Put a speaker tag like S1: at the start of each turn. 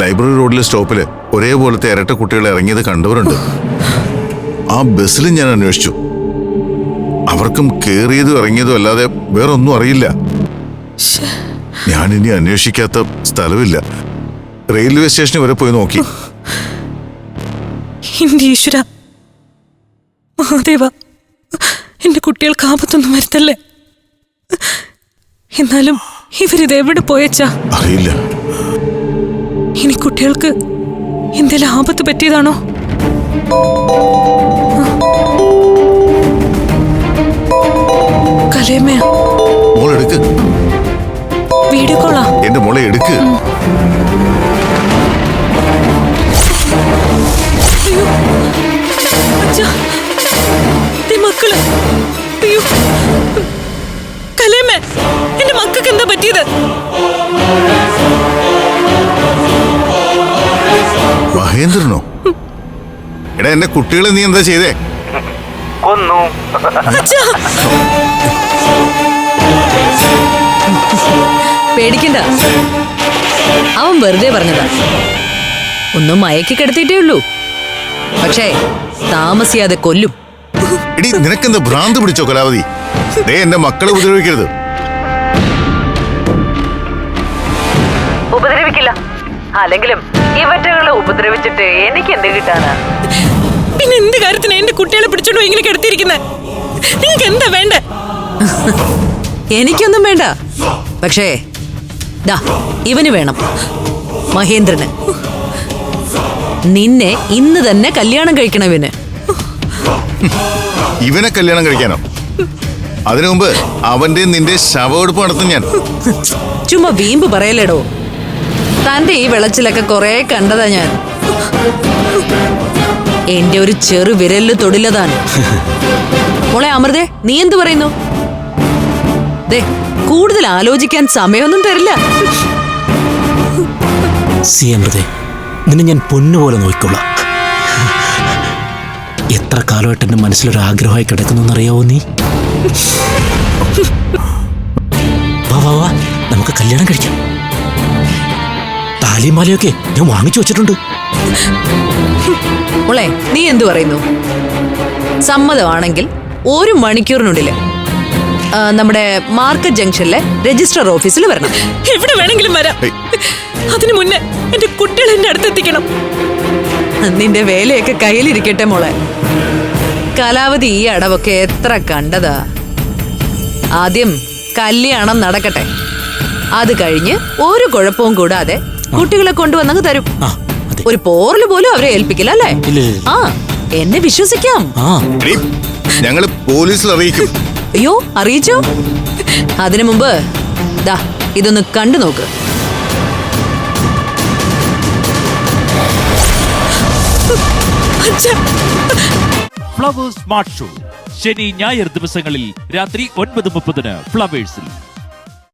S1: Library റോഡിലെ സ്റ്റോപ്പിൽ ഒരേപോലത്തെ ഇരട്ട കുട്ടികളെ ഇറങ്ങിയത് കണ്ടവരുണ്ട്. ആ ബസ്സിലും ഞാൻ അന്വേഷിച്ചു. അവർക്കും കേറിയതും ഇറങ്ങിയതും അല്ലാതെ വേറൊന്നും അറിയില്ല. ഞാൻ ഇനി അന്വേഷിക്കാത്ത സ്ഥലമില്ല. റെയിൽവേ സ്റ്റേഷനിൽ വരെ പോയി നോക്കി.
S2: ഈശ്വര. മഹാദേവ എന്റെ കുട്ടികൾക്ക് ആപത്തൊന്നും വരുത്തല്ലേ? എന്നാലും ഇവരിത് എവിടെ പോയച്ചാ?
S1: അറിയില്ല.
S2: ഇനി കുട്ടികൾക്ക് എന്തെങ്കിലും ആപത്ത് പറ്റിയതാണോ? കലേമയാ വീഡിയോ കോളാ.
S1: എന്റെ മോളെ എടുക്ക്.
S2: മക്കൾ. കലേമേ എന്റെ മക്കൾക്ക് എന്താ പറ്റിയത്?
S1: മഹേന്ദ്രനോ? എടാ എന്റെ കുട്ടികളെ നീ എന്താ ചെയ്തേ?
S3: കൊന്നു.
S4: പേടിക്കണ്ട. അവൻ വെറുതെ പറഞ്ഞതാ. ഒന്നും മയക്കി കിടത്തിയിട്ടേ ഉള്ളൂ. പക്ഷേ താമസിയാതെ കൊല്ലും.
S1: എടി നിനക്കെന്താ ഭ്രാന്ത് പിടിച്ചോ കലാവതി? ദേ എന്റെ മക്കളെ ഉപദ്രവിക്കരുത്.
S5: ഉപദ്രവിക്കില്ല. അല്ലെങ്കിലും ഇവറ്റകളെ ഉപദ്രവിച്ചിട്ട് എനിക്ക് എന്ത് കിട്ടാനാ?
S2: പിന്നെ എന്ത് കാര്യത്തിന് എന്റെ കുട്ടികളെ പിടിച്ചോണ്ടോ ഇങ്ങനെ കിടത്തിയിരിക്കുന്നത് നിങ്ങൾക്ക് എന്താ വേണ്ട?
S4: എനിക്കൊന്നും വേണ്ട. പക്ഷേ ദാ ഇവന് വേണം. മഹേന്ദ്രന്. നിന്നെ ഇന്ന് തന്നെ കല്യാണം കഴിക്കണം ഇവന്.
S1: ഇവനെ കല്യാണം കഴിക്കാനോ? അതിനു മുമ്പ് അവന്റെ നിന്റെ ശവമെടുപ്പ് നടത്തും ഞാൻ.
S4: ചുമ്മാ വീമ്പ് പറയലേടോ തന്റെ ഈ വെളച്ചിലൊക്കെ കുറെ കണ്ടതാ ഞാൻ. എന്റെ ഒരു ചെറു വിരൽ തൊടിലതാണ് മോളെ അമൃതേ നീ എന്തു പറയുന്നു? ദേ കൂടുതൽ ആലോചിക്കാൻ സമയമൊന്നും തരില്ല.
S6: സി അമൃതേ നിന്നെ ഞാൻ പൊന്നുപോലെ നോക്കിക്കൊള്ളാം. എത്ര കാലമായിട്ട് എന്റെ മനസ്സിലൊരു ആഗ്രഹമായി കിടക്കുന്നു നീ? വാ വാ നമുക്ക് കല്യാണം കഴിക്കാം. താലിയും മാലയൊക്കെ ഞാൻ വാങ്ങിച്ചു വെച്ചിട്ടുണ്ട്.
S4: മോളെ നീ എന്തു പറയുന്നു? സമ്മതമാണെങ്കിൽ ഒരു മണിക്കൂറിനുള്ളിൽ ആ, നമ്മുടെ മാർക്കറ്റ് ജംഗ്ഷനിലെ രജിസ്റ്റർ ഓഫീസിൽ വരണം.
S2: എവിടെ വേണമെങ്കിലും വരാം. അതിനു മുന്നേ എന്റെ കുട്ടികൾ എന്റെ അടുത്തെത്തിക്കണം.
S4: നിന്റെ വേലയൊക്കെ കയ്യിലിരിക്കട്ടെ മോളെ. കലാവധി ഈ അടവൊക്കെ എത്ര കണ്ടതാ. ആദ്യം കല്യാണം നടക്കട്ടെ. അത് കഴിഞ്ഞ് ഒരു കുഴപ്പവും കൂടാതെ കുട്ടികളെ കൊണ്ടുവന്നങ്ങ് തരും.
S6: ആ
S4: ഒരു പോറിൽ പോലും അവരെ ഏൽപ്പിക്കില്ല അല്ലേ. ആ എന്നെ വിശ്വസിക്കാം.
S1: ഞങ്ങൾ പോലീസിൽ അറിയിക്കും.
S4: അയ്യോ അറിയിച്ചോ? അതിനു മുമ്പ് ദാ ഇതൊന്ന് കണ്ടു നോക്ക്.
S7: Flowers smart show. ശനി ഞായർ ദിവസങ്ങളിൽ രാത്രി ഒൻപത് മുപ്പതിന് ഫ്ലവേഴ്സിൽ.